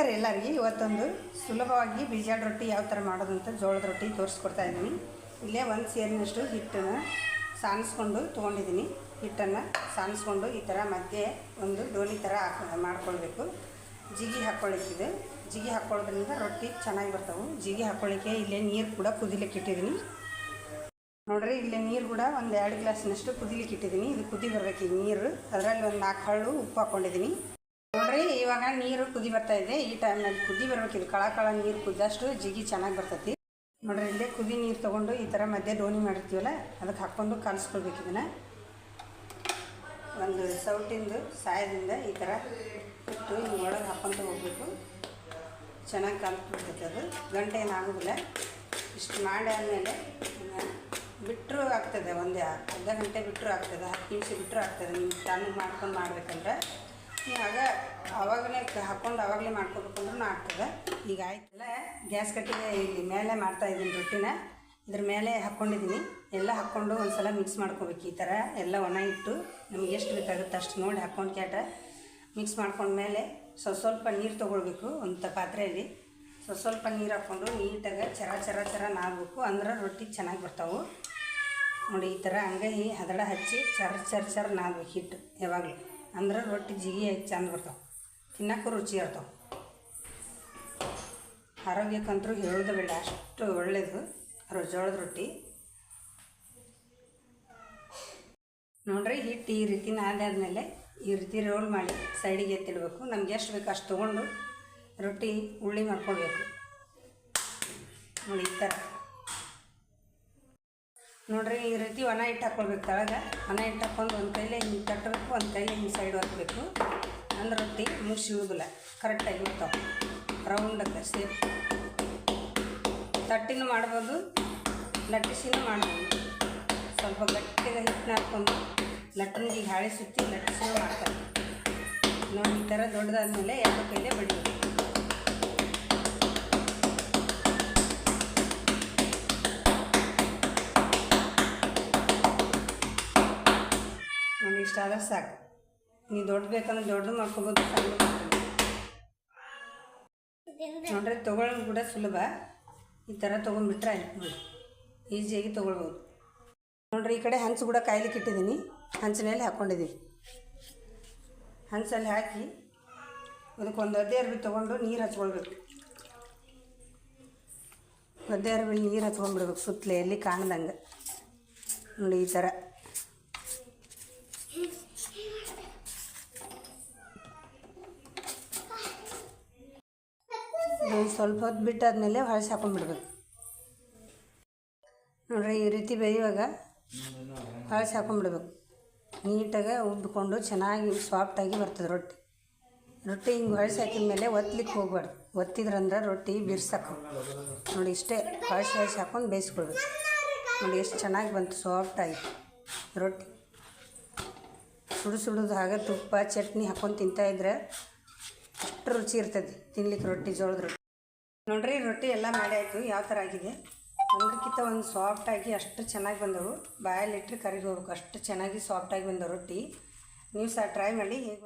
ನಮಸ್ಕಾರ ಎಲ್ಲರಿಗೆ. ಇವತ್ತೊಂದು ಸುಲಭವಾಗಿ ಬೀಜಾಳ ರೊಟ್ಟಿ ಯಾವ ಥರ ಮಾಡೋದು ಅಂತ ಜೋಳದ ರೊಟ್ಟಿ ತೋರಿಸ್ಕೊಡ್ತಾ ಇದ್ದೀನಿ. ಇಲ್ಲೇ ಒಂದು ಸೇರಿನಷ್ಟು ಹಿಟ್ಟನ್ನು ಸಾಣಿಸ್ಕೊಂಡು ತೊಗೊಂಡಿದ್ದೀನಿ. ಹಿಟ್ಟನ್ನು ಸಾಣಿಸ್ಕೊಂಡು ಈ ಥರ ಮಧ್ಯೆ ಒಂದು ಡೋಲಿ ಥರ ಮಾಡ್ಕೊಳ್ಬೇಕು. ಜಿಗಿ ಹಾಕ್ಕೊಳ್ಳಿಕ್ಕಿದೆ ಜಿಗಿ ಹಾಕ್ಕೊಳ್ಳೋದ್ರಿಂದ ರೊಟ್ಟಿ ಚೆನ್ನಾಗಿ ಬರ್ತಾವೆ. ಜಿಗಿ ಹಾಕ್ಕೊಳ್ಳಿಕ್ಕೆ ಇಲ್ಲೇ ನೀರು ಕೂಡ ಕುದಿಲಿಕ್ಕೆ ಇಟ್ಟಿದ್ದೀನಿ. ನೋಡ್ರಿ, ಇಲ್ಲಿ ನೀರು ಕೂಡ ಒಂದು ಎರಡು ಗ್ಲಾಸ್ನಷ್ಟು ಕುದಿಲಿಕ್ಕೆ ಇಟ್ಟಿದ್ದೀನಿ. ಇದು ಕುದಿ ಬರಬೇಕು ಈ ನೀರು. ಅದರಲ್ಲಿ ಒಂದು ನಾಲ್ಕು ಹಳ್ಳು ಉಪ್ಪು ಹಾಕ್ಕೊಂಡಿದ್ದೀನಿ. ಇವಾಗ ನೀರು ಕುದಿ ಬರ್ತಾ ಇದೆ. ಈ ಟೈಮ್ನಲ್ಲಿ ಕುದಿ ಬರ್ಬೇಕು ಇದು ಕಳ ಕಳ ನೀರು ಕುದ್ದಷ್ಟು ಜಿಗಿ ಚೆನ್ನಾಗಿ ಬರ್ತೈತಿ. ನೋಡ್ರಿ, ಇಲ್ಲೇ ಕುದಿ ನೀರು ತೊಗೊಂಡು ಈ ಥರ ಮಧ್ಯೆ ಡೋನಿ ಮಾಡಿರ್ತೀವಲ್ಲ ಅದಕ್ಕೆ ಹಾಕ್ಕೊಂಡು ಕಲಿಸ್ಕೊಳ್ಬೇಕು ಇದನ್ನು. ಒಂದು ಸೌಟಿಂದು, ಸಾಯದಿಂದ ಈ ಥರ ಇಟ್ಟು ಒಳಗೆ ಹಾಕ್ಕೊಂಡು ಹೋಗ್ಬೇಕು. ಚೆನ್ನಾಗಿ ಕಲ್ತ್ಬಿಡ್ತೈತೆ ಅದು. ಗಂಟೆ ಏನಾಗೋದಿಲ್ಲ ಇಷ್ಟು ಮಾಡಿ ಆದಮೇಲೆ ಬಿಟ್ಟರು ಆಗ್ತದೆ ಒಂದೇ, ಅರ್ಧ ಗಂಟೆ ಬಿಟ್ಟರು ಆಗ್ತದೆ, ಹತ್ತು ನಿಮಿಷ ಬಿಟ್ಟರು ಆಗ್ತದೆ. ನೀವು ಚಾನಲ್ ಮಾಡ್ಕೊಂಡು ಮಾಡ್ಬೇಕಂದ್ರೆ. ಆಗ ಅವಾಗಲೇ ಹಾಕ್ಕೊಂಡು ಆವಾಗಲೇ ಮಾಡ್ಕೋಬೇಕು ಅಂದ್ರೂ ಆಗ್ತದೆ. ಈಗ ಆಯ್ತಲ್ಲ, ಗ್ಯಾಸ್ ಕಟ್ಟಿಗೆ ಇಲ್ಲಿ ಮೇಲೆ ಮಾಡ್ತಾ ಇದ್ದೀನಿ ರೊಟ್ಟಿನ. ಇದ್ರ ಮೇಲೆ ಹಾಕ್ಕೊಂಡಿದ್ದೀನಿ ಎಲ್ಲ ಹಾಕ್ಕೊಂಡು ಒಂದು ಸಲ ಮಿಕ್ಸ್ ಮಾಡ್ಕೋಬೇಕು ಈ ಥರ. ಎಲ್ಲ ಒಣ ಇಟ್ಟು ನಮ್ಗೆ ಎಷ್ಟು ಬೇಕಾಗುತ್ತೆ ಅಷ್ಟು ನೋಡಿ ಹಾಕ್ಕೊಂಡು ಕ್ಯಾಟ ಮಿಕ್ಸ್ ಮಾಡ್ಕೊಂಡ್ಮೇಲೆ ಸ್ವಲ್ಪ ಸ್ವಲ್ಪ ನೀರು ತೊಗೊಳ್ಬೇಕು ಒಂದು ಪಾತ್ರೆಯಲ್ಲಿ. ಸ್ವಲ್ಪ ಸ್ವಲ್ಪ ನೀರು ಹಾಕ್ಕೊಂಡು ನೀಟಾಗಿ ಚರ ಚರ ಚರ ನಾದಬೇಕು. ಅಂದ್ರೆ ರೊಟ್ಟಿ ಚೆನ್ನಾಗಿ ಬರ್ತಾವೆ. ನೋಡಿ ಈ ಥರ ಅಂಗೈ ಹದಡ ಹಚ್ಚಿ ಚರ ಚರ ಚರ ನಾದ್ಬೇಕು ಹಿಟ್ಟು ಯಾವಾಗಲೂ. ಅಂದ್ರೆ ರೊಟ್ಟಿ ಜಿಗಿ ಆಗಿ ಚಂದ ಬರ್ತಾವೆ. ತಿನ್ನೋಕ್ಕೂ ರುಚಿ ಇರ್ತಾವೆ. ಆರೋಗ್ಯಕ್ಕಂತರೂ ಹೇಳೋದು ಬೇಡ, ಅಷ್ಟು ಒಳ್ಳೆಯದು ಜೋಳದ ರೊಟ್ಟಿ. ನೋಡ್ರಿ ಹಿಟ್ಟು ಈ ರೀತಿ ಆದಮೇಲೆ ಈ ರೀತಿ ರೋಲ್ ಮಾಡಿ ಸೈಡಿಗೆ ಎತ್ತಿಡಬೇಕು. ನಮ್ಗೆ ಎಷ್ಟು ಬೇಕು ಅಷ್ಟು ತೊಗೊಂಡು ರೊಟ್ಟಿ ಉಳ್ಳಿ ಮಾಡ್ಕೊಳ್ಬೇಕು. ನೋಡಿ, ಈ ಥರ ನೋಡ್ರಿ, ಈ ರೀತಿ ಒಣ ಹಿಟ್ಟು ಹಾಕ್ಕೊಳ್ಬೇಕು ತಳಗ. ಒಣ ಹಿಟ್ಟು ಹಾಕ್ಕೊಂಡು ಒಂದು ಕೈಲೆ ಹಿಂಗೆ ತಟ್ಟಬೇಕು ಒಂದು ಕೈಲಿ ಹಿಂಗೆ ಸೈಡ್ ಹಾಕಬೇಕು. ಅಂದ್ರೆ ರೊಟ್ಟಿ ಮುಗಿಸಿವುದಿಲ್ಲ ಕರೆಕ್ಟಾಗಿ ಇರ್ತಾವೆ. ರೌಂಡಕ್ಕೆ ಸೇಫ್ ತಟ್ಟಿನೂ ಮಾಡ್ಬೋದು, ಲಟ್ಟಿಸಿನೂ ಮಾಡ್ಬೋದು. ಸ್ವಲ್ಪ ಗಟ್ಟಿಗೆ ಹಿಟ್ಟನ್ನ ಹಾಕ್ಕೊಂಡು ಲಟ್ಟಿನಿಗೆ ಹಾಳೆ ಸುತ್ತಿ ಲಟ್ಟಿಸಿನೂ ಮಾಡ್ತಾರೆ. ನೋಡಿ, ಈ ಥರ ದೊಡ್ಡದಾದ್ಮೇಲೆ ಎರಡು ಕೈಲೇ ಬಡಿಬೇಕು ಇಷ್ಟ ಸಾಕು. ನೀವು ದೊಡ್ಡ ಬೇಕಂದ್ರೆ ದೊಡ್ಡದು ಮಾಡ್ಕೊಬೋದು ನೋಡ್ರಿ, ತೊಗೊಳ್ಳೋದು ಕೂಡ ಸುಲಭ. ಈ ಥರ ತೊಗೊಂಡ್ಬಿಟ್ರೆ ಆಯ್ತು ನೋಡಿ. ಈಸಿಯಾಗಿ ತೊಗೊಳ್ಬೋದು. ನೋಡ್ರಿ, ಈ ಕಡೆ ಹಂಚು ಕೂಡ ಕಾಯ್ಲಿಕ್ಕೆ ಇಟ್ಟಿದ್ದೀನಿ. ಹಂಚಿನಲ್ಲಿ ಹಾಕ್ಕೊಂಡಿದ್ದೀನಿ ಹಂಚಲ್ಲಿ ಹಾಕಿ ಅದಕ್ಕೊಂದು ಒದ್ದೆ ಅರ್ಬಿ ತೊಗೊಂಡು ನೀರು ಹಚ್ಕೊಳ್ಬೇಕು. ಒದ್ದೆ ಅರ್ಬಿ ನೀರು ಹಚ್ಕೊಂಡ್ಬಿಡ್ಬೇಕು ಸುತ್ತಲೇ, ಎಲ್ಲಿ ಕಾಣ್ದಂಗೆ. ನೋಡಿ, ಈ ಥರ ಸ್ವಲ್ಪ ಹೊತ್ತು ಬಿಟ್ಟಾದ್ಮೇಲೆ ಹೊಳಸಿ ಹಾಕೊಂಡ್ಬಿಡ್ಬೇಕು. ನೋಡ್ರಿ ಈ ರೀತಿ ಬೇಯುವಾಗ ಹೊಳಸಿ ಹಾಕೊಂಡ್ಬಿಡ್ಬೇಕು. ನೀಟಾಗಿ ಉಬ್ಬಿಕೊಂಡು ಚೆನ್ನಾಗಿ ಸಾಫ್ಟಾಗಿ ಬರ್ತದೆ ರೊಟ್ಟಿ. ರೊಟ್ಟಿ ಹಿಂಗೆ ಹೊಳಸಿ ಹಾಕಿದ ಮೇಲೆ ಒತ್ತಲಿಕ್ಕೆ ಹೋಗ್ಬಾರ್ದು. ಒತ್ತಿದ್ರಂದ್ರೆ ರೊಟ್ಟಿ ಬಿರ್ಸಕ್ಕೆ ನೋಡಿ ಇಷ್ಟೇ ಹೊಳಸಿ ಹೊಳಸಿ ಹಾಕೊಂಡು ಬೇಯಿಸ್ಕೊಳ್ಬೇಕು. ನೋಡಿ ಎಷ್ಟು ಚೆನ್ನಾಗಿ ಬಂತು ಸಾಫ್ಟಾಗಿ ರೊಟ್ಟಿ. ಸುಡು ಸುಡುದು ಹಾಗೆ ತುಪ್ಪ, ಚಟ್ನಿ ಹಾಕೊಂಡು ತಿಂತಾಯಿದ್ರೆ ಅಷ್ಟು ರುಚಿ ಇರ್ತದೆ ತಿನ್ಲಿಕ್ಕೆ ರೊಟ್ಟಿ ಜೋಳದ ರೊಟ್ಟಿ. ನೋಡ್ರಿ, ರೊಟ್ಟಿ ಎಲ್ಲ ಮಾಡಿ ಆಯಿತು ಯಾವ ಥರ ಆಗಿದೆ? ಒಂದಕ್ಕಿಂತ ಒಂದು ಸಾಫ್ಟಾಗಿ ಅಷ್ಟು ಚೆನ್ನಾಗಿ ಬಂದವು. ಬಾಯಲ್ಲಿಟ್ಟರೆ ಕರಿಗೆ ಹೋಗ್ಬೇಕು ಅಷ್ಟು ಚೆನ್ನಾಗಿ ಸಾಫ್ಟಾಗಿ ಬಂದವು ರೊಟ್ಟಿ. ನೀವು ಸಹ ಟ್ರೈ ಮಾಡಿ. ಹೇಗೆ